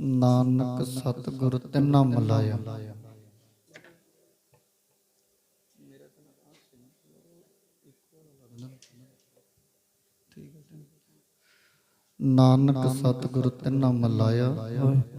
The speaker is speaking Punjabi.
ਨਾਨਕ ਸਤਿਗੁਰ ਤਿੰਨਾ ਨਾਮ ਨਾਨਕ ਸਤਿਗੁਰ ਤੇ ਨਾਮ